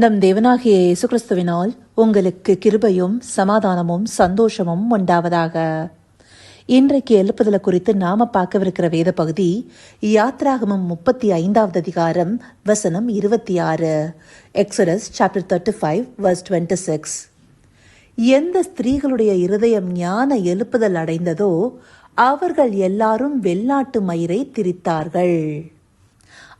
நம் தேவனாகிய இயேசு கிறிஸ்துவினால் உங்களுக்கு கிருபையும் சமாதானமும் சந்தோஷமும் உண்டாவதாக. இன்றைக்கு எழுப்புதல குறித்து நாம பார்க்கவிருக்கிற வேத பகுதி யாத்ராகமம் முப்பத்தி ஐந்தாவது அதிகாரம் வசனம் இருபத்தி ஆறு. Exodus chapter thirty five verse twenty six எந்த ஸ்திரீகளுடைய இருதயம் ஞான எழுப்புதல் அடைந்ததோ அவர்கள் எல்லாரும் வெள்ளாட்டு மயிரை திரித்தார்கள்.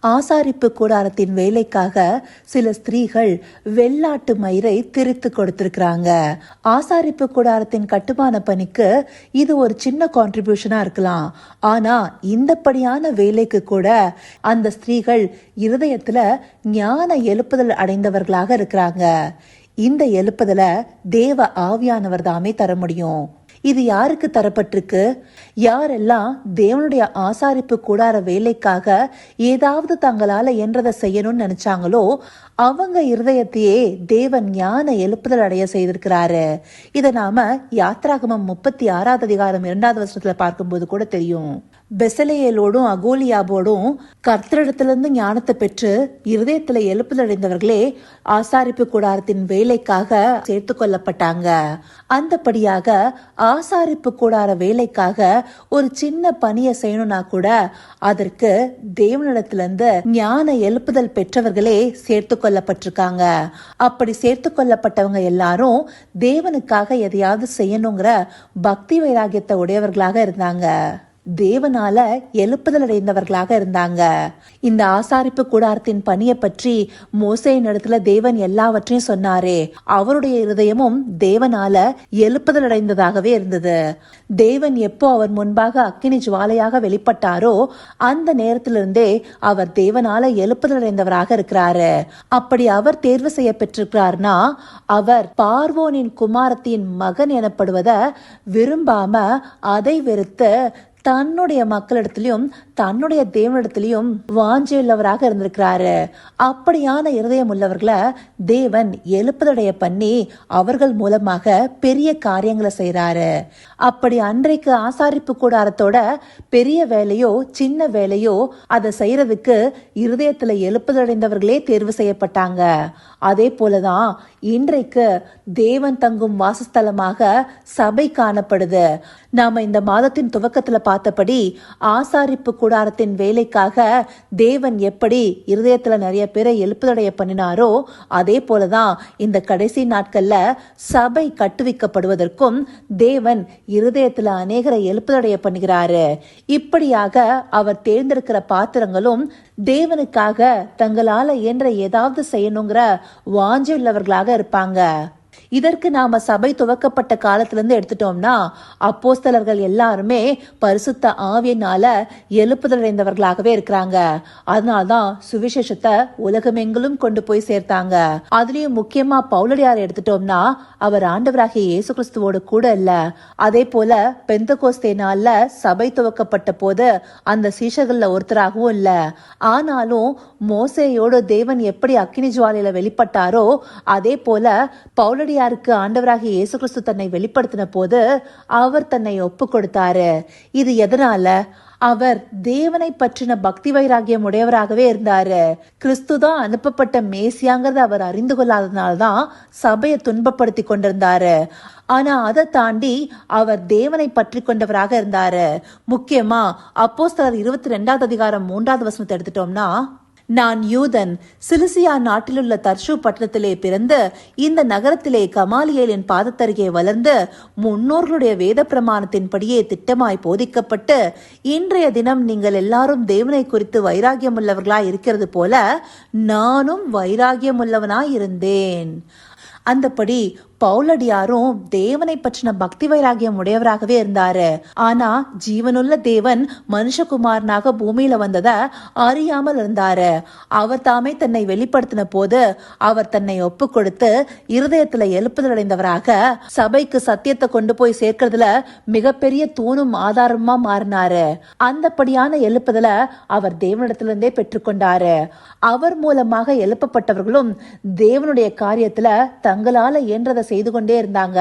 ஆசாரிப்பு கூடாரத்தின் வேலைக்காக சில ஸ்திரீகள் வெள்ளாட்டு மயிரை திரித்து கொடுத்திருக்கிறாங்க. ஆசாரிப்பு கூடாரத்தின் கட்டுமான பணிக்கு இது ஒரு சின்ன கான்ட்ரிபியூஷனா இருக்கலாம். ஆனா இந்தப்படியான வேலைக்கு கூட அந்த ஸ்திரீகள் இருதயத்துல ஞான எழுப்புதல் அடைந்தவர்களாக இருக்கிறாங்க. இந்த எழுப்புதல தேவ ஆவியானவர் தாமே தர முடியும். இது யாருக்கு தரப்பட்டிருக்கு? யாரெல்லாம் தேவனுடைய ஆசாரிப்பு கூடார வேலைக்காக ஏதாவது தங்களால என்றதை செய்யணும்னு நினைச்சாங்களோ அவங்க இருதயத்தையே தேவன் ஞான எழுப்புதல் அடைய செய்திருக்கிறாரு. இதை நாம யாத்ராகமம் முப்பத்தி ஆறாவது அதிகாரம் இரண்டாவது வருஷத்துல பார்க்கும்போது கூட தெரியும். பெசலேயலோடும் அகோலியாபோடும் கர்த்தரிடத்திலிருந்து ஞானத்தை பெற்று இருதயத்தில் எழுப்புதல் அடைந்தவர்களே ஆசாரிப்பு கூடாரத்தின் வேலைக்காக சேர்த்து கொள்ளப்பட்டாங்க அந்தபடியாக ஆசாரிப்பு கூடார வேலைக்காக ஒரு சின்ன பணியை செய்யணும்னா கூட அதற்கு தேவனிடத்திலிருந்து ஞான எழுப்புதல் பெற்றவர்களே சேர்த்து கொள்ளப்பட்டிருக்காங்க அப்படி சேர்த்து கொள்ளப்பட்டவங்க எல்லாரும் தேவனுக்காக எதையாவது செய்யணுங்கிற பக்தி வைராகியத்தை உடையவர்களாக இருந்தாங்க. தேவனால எழுப்புதல் அடைந்தவர்களாக இருந்தாங்க. இந்த ஆசாரிப்பு கூடாரத்தின் பணியை பற்றி மோசையின் இடத்துல தேவன் எல்லாவற்றையும் சொன்னாரே. அவருடைய இருதயமும் தேவனால எழுப்புதல் அடைந்ததாகவே இருந்தது. தேவன் எப்போ அவர் முன்பாக அக்கினி ஜுவாலையாக வெளிப்பட்டாரோ அந்த நேரத்திலிருந்தே அவர் தேவனால எழுப்புதல் அடைந்தவராக இருக்கிறாரு. அப்படி அவர் தேர்வு செய்ய பெற்றிருக்கிறார்னா அவர் பார்வோனின் குமாரத்தின் மகன் எனப்படுவத விரும்பாம அதை வெறுத்து தன்னுடைய மக்களிடத்திலையும் தன்னுடைய தேவனிடத்திலையும் வாஞ்சியுள்ளவராக இருந்திருக்கிறாரு. அப்படியான இருதயம் உள்ளவர்களை தேவன் எழுப்புதடைய பண்ணி அவர்கள் மூலமாக பெரிய காரியங்களை செய்கிறாரு அப்படி அன்றைக்கு ஆசாரிப்பு கூடாரத்தோட பெரிய வேலையோ சின்ன வேலையோ அதை செய்யறதுக்கு இருதயத்தில் எழுப்புதடைந்தவர்களே தேர்வு செய்யப்பட்டாங்க. அதே போலதான் இன்றைக்கு தேவன் தங்கும் வாசஸ்தலமாக சபை காணப்படுது. நாம இந்த மாதத்தின் துவக்கத்தில் பார்த்தபடி ஆசாரிப்பு கூடாரத்தின் வேலைக்காக தேவன் எப்படி இருதயத்துல நிறைய பேரை எழுப்புதடைய பண்ணினாரோ அதே போலதான் இந்த கடைசி நாட்கள்ல சபை கட்டுவிக்கப்படுவதற்கும் தேவன் இருதயத்துல அநேகரை எழுப்புதடைய பண்ணுகிறாரு. இப்படியாக அவர் தேர்ந்தெடுக்கிற பாத்திரங்களும் தேவனுக்காக தங்களால இயன்ற ஏதாவது செய்யணுங்கிற வாஞ்சி உள்ளவர்களாக இருப்பாங்க. இதற்கு நாம சபை துவக்கப்பட்ட காலத்திலிருந்து எடுத்துட்டோம்னா அப்போஸ்தலர்கள் எல்லாருமே பரிசுத்த ஆவியனால எழுப்புதடைந்தவர்களாகவே இருக்கிறாங்க. அதனால்தான் சுவிசேஷத்தை உலகமெங்கிலும் கொண்டு போய் சேர்த்தாங்க. அதுலயும் முக்கியமா பவுலடியார் எடுத்துட்டோம்னா அவர் ஆண்டவராகிய இயேசு கிறிஸ்துவோடு கூட இல்ல. அதே போல பெந்த கோஸ்தே நாள்ல சபை துவக்கப்பட்ட போது அந்த சீஷர்கள்ல ஒருத்தராகவும் இல்ல. ஆனாலும் மோசையோடு தேவன் எப்படி அக்கினி ஜுவாலையில வெளிப்பட்டாரோ அதே போல பவுலடியாருக்கு ஆண்டவராகிய இயேசு கிறிஸ்து தன்னை வெளிப்படுத்தின போது அவர் தன்னை ஒப்பு கொடுத்தாரு இது எதனால? அவர் தேவனை பற்றின பக்தி வைராகியம் உடையவராகவே இருந்தாரு. கிறிஸ்து தான் அனுப்பப்பட்ட மேசியாங்கிறத அவர் அறிந்து கொள்ளாதனால்தான் சபையை துன்பப்படுத்தி கொண்டிருந்தாரு. ஆனா அதை தாண்டி அவர் தேவனை பற்றி கொண்டவராக இருந்தாரு. முக்கியமா அப்போஸ்தலர் இருபத்தி ரெண்டாவது அதிகாரம் மூன்றாவது வசனத்தை எடுத்துட்டோம்னா நான் யூதன். சிலிசியா நாட்டிலுள்ள தர்ஷு பட்டணத்திலே பிறந்து இந்த நகரத்திலே கமாலியலின் பாதத்தருகே வளர்ந்து முன்னோர்களுடைய வேத பிரமாணத்தின்படியே திட்டமாய் போதிக்கப்பட்டு இன்றைய தினம் நீங்கள் எல்லாரும் தேவனை குறித்து வைராகியம் உள்ளவர்களாய் இருக்கிறது போல நானும் வைராகியம் உள்ளவனாய் இருந்தேன். அந்தபடி பவுலடியாரும் தேவனை பற்றின பக்தி வைராகியம் உடையவராகவே இருந்தாரு. ஆனா ஜீவனுள்ள தேவன் மனுஷகுமாரனாக பூமியில வந்தத அறியாமல் இருந்தாரு. அவர் தாமே தன்னை வெளிப்படுத்தின போது அவர் தன்னை ஒப்பு கொடுத்து இருதயத்துல எழுப்புதல் அடைந்தவராக சபைக்கு சத்தியத்தை கொண்டு போய் சேர்க்கறதுல மிகப்பெரிய தூணும் ஆதாரமா மாறினாரு. அந்தப்படியான எழுப்புதல அவர் தேவனிடத்திலிருந்தே பெற்றுக்கொண்டாரு அவர் மூலமாக எழுப்பப்பட்டவர்களும் தேவனுடைய காரியத்துல தங்களால இயன்றதை செய்து கொண்டே இருந்தாங்க.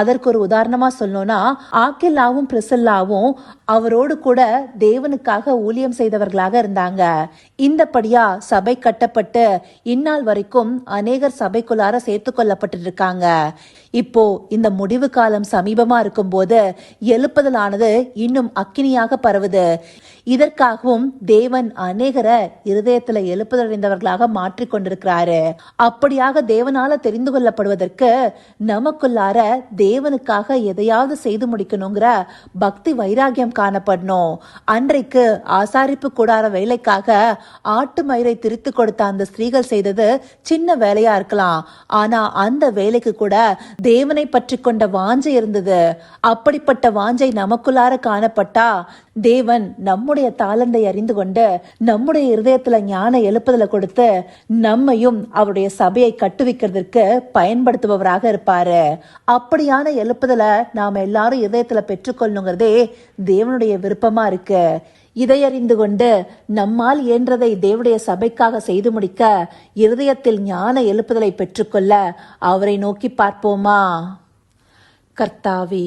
அதற்கு ஒரு உதாரணமா சொல்லணும்னா ஆக்கில்லாவும் பிரிசல்லாவும் அவரோடு கூட தேவனுக்காக ஊழியம் செய்தவர்களாக இருந்தாங்க. இந்தபடியா சபை கட்டப்பட்டு இந்நாள் வரைக்கும் அநேகர் சபைக்குள்ளார சேர்த்து கொள்ளப்பட்டு இருக்காங்க இப்போ இந்த முடிவு காலம் சமீபமா இருக்கும்போது எழுப்புதலானது இன்னும் அக்கினியாக பரவுது. இதற்காகவும் தேவன் அநேகரை இருதயத்துல எழுப்புதடைந்தவர்களாக மாற்றிக்கொண்டிருக்கிறாரு அப்படியாக தேவனால தெரிந்து கொள்ளப்படுவதற்கு நமக்குள்ளார தேவனுக்காக எதையாவது செய்து முடிக்கணுங்கிற பக்தி வைராகியம் காணப்படணும். அன்றைக்கு ஆசாரிப்பு கூடார வேலைக்காக ஆட்டு மயிரை திரித்து கொடுத்த அந்த ஸ்திரீகள் செய்தது சின்ன வேலையா இருக்கலாம். ஆனா அந்த வேலைக்கு கூட தேவனை பற்றி கொண்ட வாஞ்சை இருந்தது. அப்படிப்பட்ட வாஞ்சை நமக்குள்ளார காணப்பட்டா தேவன் நம்முடைய தாளந்தை அறிந்து கொண்டு நம்முடைய இருதயத்துல ஞான எழுப்புதலை கொடுத்து நம்மையும் அவருடைய சபையை கட்டுவிக்கிறதுக்கு பயன்படுத்துபவராக இருப்பாரு. அப்படியான எழுப்புதலை நாம எல்லாரும் இதயத்துல பெற்றுக்கொள்ளுங்கிறதே தேவனுடைய விருப்பமா இருக்கு. இதை அறிந்து கொண்டு நம்மால் இயன்றதை தேவனுடைய சபைக்காக செய்து முடிக்க இருதயத்தில் ஞான எழுப்புதலை பெற்றுக்கொள்ள அவரை நோக்கி பார்ப்போமா? கர்த்தாவே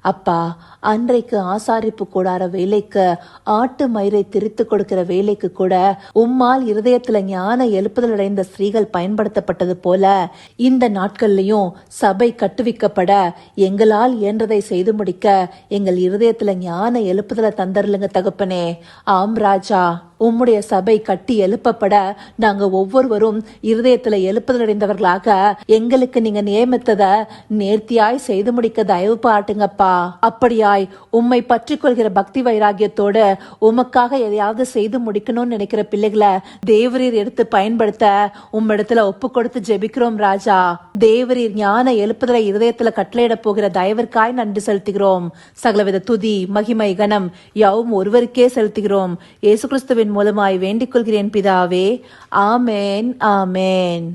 அப்பா அன்றைக்கு ஆசாரிப்பு கூடார வேலைக்கு ஆட்டு மயிரை திரித்து கொடுக்கிற வேலைக்கு கூட உம்மால் இருதயத்துல ஞான எழுப்புதல் அடைந்த ஸ்திரீகள் பயன்படுத்தப்பட்டது போல இந்த நாட்கள்லயும் சபை கட்டுவிக்கப்பட எங்களால் இயன்றதை செய்து முடிக்க எங்கள் இருதயத்துல ஞான எழுப்புதலை தந்தரலுங்க தகப்பனே. ஆம் ராஜா உம்முடைய சபை கட்டி எழுப்பப்பட நாங்க ஒவ்வொருவரும் இருதயத்துல எழுப்புதல் அடைந்தவர்களாக எங்களுக்கு நீங்க நியமித்ததை நேர்த்தியாய் செய்து முடிக்க தயவு பாட்டுங்கப்பா. அப்படியாய் உம்மை பற்றி கொள்கிற பக்தி வைராகியத்தோட உமக்காக எதையாவது செய்து முடிக்கணும்னு நினைக்கிற பிள்ளைகளை தேவரீர் எடுத்து பயன்படுத்த உம்மிடத்துல ஒப்பு கொடுத்து ஜெபிக்கிறோம் ராஜா. தேவரீர் ஞான எழுப்புதலை இருதயத்துல கட்டளையிட போகிற தயவிற்காய் நன்றி செலுத்துகிறோம். சகலவித துதி மகிமை கனம் யாவும் ஒருவருக்கே செலுத்துகிறோம். இயேசு கிறிஸ்துவின் மூலமாய் வேண்டிக் கொள்கிறேன் பிதாவே. ஆமேன் ஆமேன்.